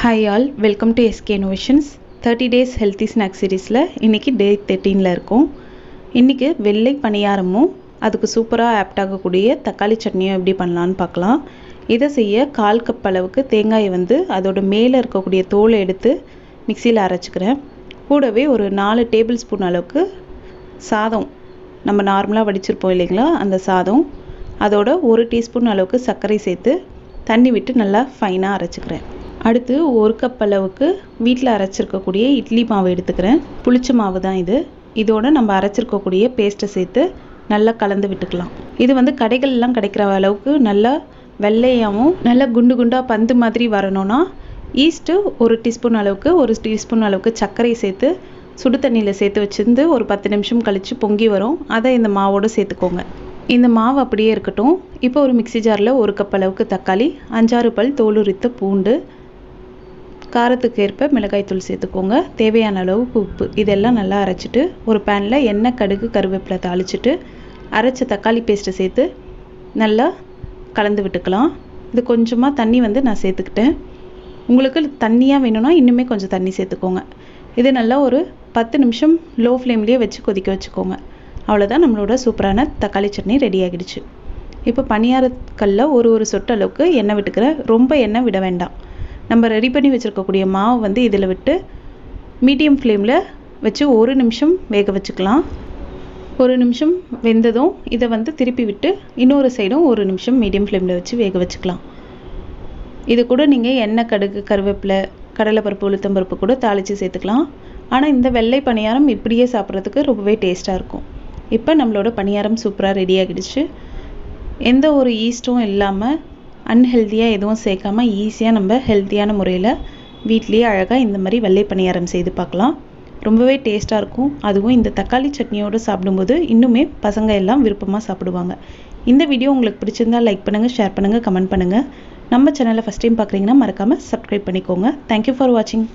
Hi all welcome to SK innovations thirty days healthy snacks சீரீஸில் இன்றைக்கி டே தேர்ட்டீனில் இருக்கும். இன்றைக்கி வெள்ளை பணியாரமும் அதுக்கு சூப்பராக ஆப்ட் ஆகக்கூடிய தக்காளி சட்னியும் எப்படி பண்ணலான்னு பார்க்கலாம். இதை செய்ய கால் கப் அளவுக்கு தேங்காயை வந்து அதோட மேலே இருக்கக்கூடிய தோலை எடுத்து மிக்சியில் அரைச்சிக்கிறேன். கூடவே ஒரு நாலு டேபிள் ஸ்பூன் அளவுக்கு சாதம் நம்ம நார்மலாக வடிச்சிருப்போம் இல்லைங்களா அந்த சாதம். அதோட ஒரு டீஸ்பூன் அளவுக்கு சர்க்கரை சேர்த்து தண்ணி விட்டு நல்லா ஃபைனாக அரைச்சிக்கிறேன். அடுத்து ஒரு கப் அளவுக்கு வீட்டில் அரைச்சிருக்கக்கூடிய இட்லி மாவு எடுத்துக்கிறேன். புளிச்ச மாவு தான் இது. இதோட நம்ம அரைச்சிருக்கக்கூடிய பேஸ்ட்டை சேர்த்து நல்லா கலந்து விட்டுக்கலாம். இது வந்து கடைகள்லாம் கிடைக்கிற அளவுக்கு நல்லா வெள்ளையாகவும் நல்லா குண்டு குண்டாக பந்து மாதிரி வரணும்னா ஈஸ்ட்டு ஒரு டீஸ்பூன் அளவுக்கு ஒரு டீஸ்பூன் அளவுக்கு சர்க்கரை சேர்த்து சுடு தண்ணியில் சேர்த்து வச்சுருந்து ஒரு பத்து நிமிஷம் கழித்து பொங்கி வரும். அதை இந்த மாவோடு சேர்த்துக்கோங்க. இந்த மாவு அப்படியே இருக்கட்டும். இப்போ ஒரு மிக்சி ஜாரில் ஒரு கப் அளவுக்கு தக்காளி அஞ்சாறு பல் தோல் உரித்த பூண்டு காரத்துக்கு ஏற்ப மிளகாய்த்தூள் சேர்த்துக்கோங்க. தேவையான அளவுக்கு உப்பு. இதெல்லாம் நல்லா அரைச்சிட்டு ஒரு பேனில் எண்ணெய் கடுகு கருவேப்பிலை தாளிச்சிட்டு அரைச்ச தக்காளி பேஸ்ட்டை சேர்த்து நல்லா கலந்து விட்டுக்கலாம். இது கொஞ்சமாக தண்ணி வந்து நான் சேர்த்துக்கிட்டேன். உங்களுக்கு தண்ணியாக வேணும்னா இன்னுமே கொஞ்சம் தண்ணி சேர்த்துக்கோங்க. இது நல்லா ஒரு பத்து நிமிஷம் லோ ஃப்ளேம்லேயே வச்சு கொதிக்க வச்சுக்கோங்க. அவ்வளோதான் நம்மளோட சூப்பரான தக்காளி சட்னி ரெடி ஆகிடுச்சு. இப்போ பணியாரக்கல்ல ஒரு ஒரு சொட்டு அளவுக்கு எண்ணெய் விட்டுக்கிறேன் ரொம்ப எண்ணெய் விட வேண்டாம். நம்ம ரெடி பண்ணி வச்சுருக்கக்கூடிய மாவு வந்து இதில் விட்டு மீடியம் ஃப்ளேமில் வச்சு ஒரு நிமிஷம் வேக வச்சுக்கலாம். ஒரு நிமிஷம் வெந்ததும் இதை வந்து திருப்பி விட்டு இன்னொரு சைடும் ஒரு நிமிஷம் மீடியம் ஃப்ளேமில் வச்சு வேக வச்சுக்கலாம். இது கூட நீங்கள் எண்ணெய் கடுகு கருவேப்பிலை கடலைப்பருப்பு உளுத்தம்பருப்பு கூட தாளித்து சேர்த்துக்கலாம். ஆனால் இந்த வெள்ளை பணியாரம் இப்படியே சாப்பிட்றதுக்கு ரொம்பவே டேஸ்ட்டாக இருக்கும். இப்போ நம்மளோட பணியாரம் சூப்பராக ரெடி ஆகிடுச்சு. எந்த ஒரு ஈஸ்ட்டும் இல்லாமல் அன்ஹெல்த்தியாக எதுவும் சேர்க்காம ஈஸியாக நம்ம ஹெல்த்தியான முறையில் வீட்லேயே அழகாக இந்த மாதிரி வெள்ளை பணியாரம் செய்து பார்க்கலாம். ரொம்பவே டேஸ்ட்டாக இருக்கும். அதுவும் இந்த தக்காளி சட்னியோடு சாப்பிடும்போது இன்னுமே பசங்க எல்லாம் விருப்பமாக சாப்பிடுவாங்க. இந்த வீடியோ உங்களுக்கு பிடிச்சிருந்தா லைக் பண்ணுங்கள் ஷேர் பண்ணுங்கள் கமெண்ட் பண்ணுங்கள் நம்ம சேனலை ஃபஸ்ட் டைம் பார்க்குறீங்கன்னா மறக்காமல் சப்ஸ்கிரைப் பண்ணிக்கோங்க. தேங்க்யூ ஃபார் வாட்சிங்